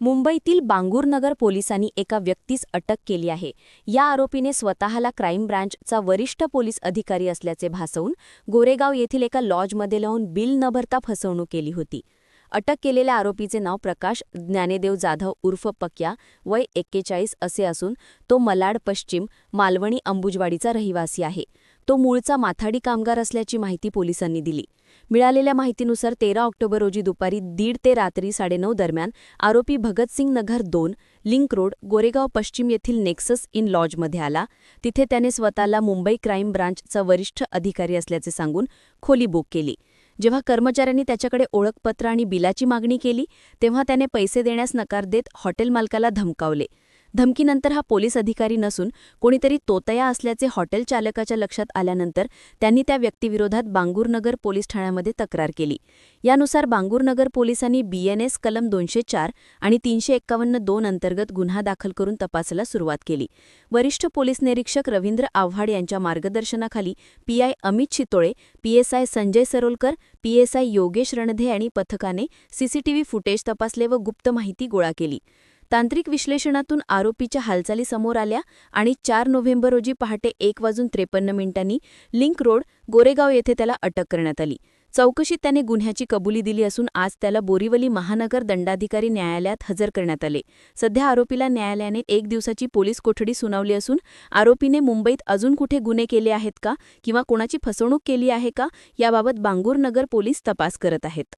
मुंबईतील बांगूरनगर पोलिसांनी एका व्यक्तीस अटक केली आहे. या आरोपीने स्वतःला क्राईम ब्रँचचा वरिष्ठ पोलीस अधिकारी असल्याचे भासवून गोरेगाव येथील एका लॉजमध्ये लावून बिल न भरता फसवणूक केली होती. अटक केलेल्या आरोपीचे नाव प्रकाश ज्ञानेदेव जाधव उर्फ पक्या वय एक्केचाळीस असे असून तो मलाड पश्चिम मालवणी अंबुजवाडीचा रहिवासी आहे. तो मूळचा माथाडी कामगार असल्याची माहिती पोलिसांनी दिली. मिळालेल्या माहितीनुसार तेरा ऑक्टोबर रोजी दुपारी दीड ते रात्री साडेनऊ दरम्यान आरोपी भगतसिंग नगर दोन लिंक रोड गोरेगाव पश्चिम येथील नेक्सस इन लॉजमध्ये आला. तिथे त्याने स्वतःला मुंबई क्राईम ब्रांचचा वरिष्ठ अधिकारी असल्याचे सांगून खोली बुक केली. जेव्हा कर्मचाऱ्यांनी त्याच्याकडे ओळखपत्र आणि बिलाची मागणी केली तेव्हा त्याने पैसे देण्यास नकार देत हॉटेल मालकाला धमकावले. धमकीनंतर हा पोलीस अधिकारी नसून कोणीतरी तोतया असल्याचे हॉटेल चालकाच्या लक्षात आल्यानंतर त्यांनी त्या व्यक्तीविरोधात बांगूरनगर पोलीस ठाण्यामध्ये तक्रार केली. यानुसार बांगूरनगर पोलिसांनी बीएनएस कलम दोनशे चार आणि तीनशे एक्कावन्न दोन अंतर्गत गुन्हा दाखल करून तपासाला सुरुवात केली. वरिष्ठ पोलीस निरीक्षक रवींद्र आव्हाड यांच्या मार्गदर्शनाखाली PI Amit Shitole PSI Sanjay Sarolkar PSI Yogesh Randhe आणि पथकाने सीसीटीव्ही फुटेज तपासले व गुप्त माहिती गोळा केली. तांत्रिक विश्लेषणातून आरोपीच्या हालचाली समोर आल्या आणि चार नोव्हेंबर रोजी पहाटे एक वाजून त्रेपन्न मिनिटांनी लिंक रोड गोरेगाव येथे त्याला अटक करण्यात आली. चौकशीत त्याने गुन्ह्याची कबुली दिली असून आज त्याला बोरीवली महानगर दंडाधिकारी न्यायालयात हजर करण्यात आले. सध्या आरोपीला न्यायालयाने एक दिवसाची पोलीस कोठडी सुनावली असून आरोपीने मुंबईत अजून कुठे गुन्हे केले आहेत का किंवा कोणाची फसवणूक केली आहे का याबाबत बांगूरनगर पोलीस तपास करत आहेत.